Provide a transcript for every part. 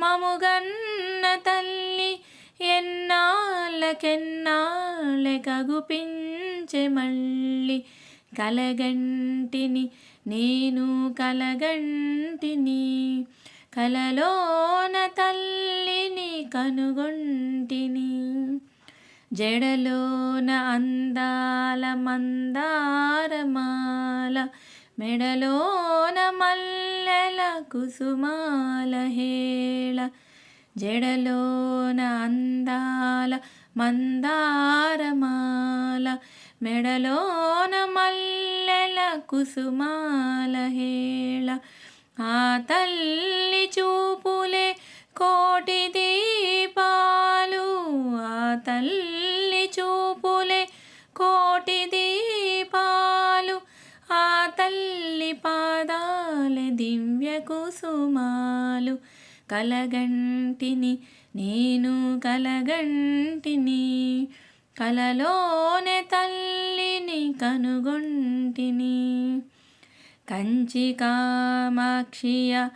మముగన్న తల్లి ఎన్నాళ్ళకెన్నాళ్ళె కగుపించే మళ్ళీ కలగంటిని నేను కలగంటిని. కలలోన తల్లిని కనుగొంటిని. జడలోన అందాల మందారమాల మెడలోన మల్లెల కుసుమాల హేళ జడలోన అందాల మందారమాల మెడలోన మల్లెల కుసుమాల హేళ. ఆ తల్లి చూపులే కోటి దీపాలు ఆ తల్లి తల్లి పాదాలే దివ్య కుసుమాలు. కలగంటిని నేను కలగంటిని కలలోనే తల్లిని కనుగొంటిని. కంచి కామాక్షియ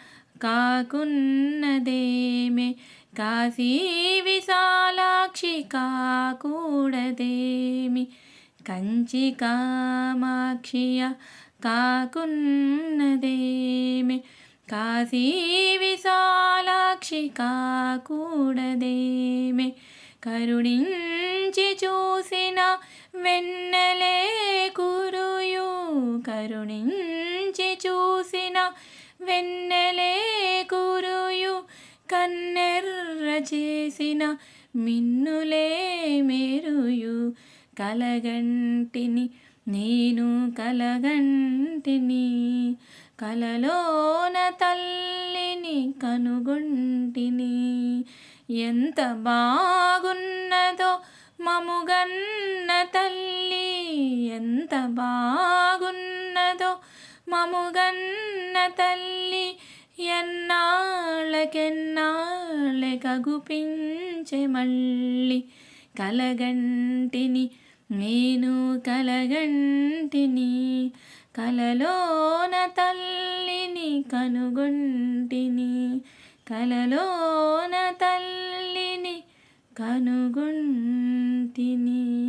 కాకున్నదేమే కాశీ విశాలాక్షి కాకూడదేమి. కంచి కామాక్షియ కాకున్నదేమి? కాశీ విశాలాక్షి కాకూడదేమి? కరుణించి చూసిన వెన్నెలే కురుయు. కరుణించి చూసిన వెన్నెలే కురుయు. కన్నెర్ర చేసిన మిన్నులే మెరుయు. కలగంటిని నేను కలగంటిని కలలోన తల్లిని కనుగొంటిని. ఎంత బాగున్నదో మముగన్న తల్లి ఎంత బాగున్నదో మముగన్న తల్లి ఎన్నాళ్ళకెన్నాళ్ళె కగుపించే మళ్ళీ కలగంటిని. నేను కలగంటిని కలలోన తల్లిని కనుగొంటిని కలలోన తల్లిని కనుగొంటిని.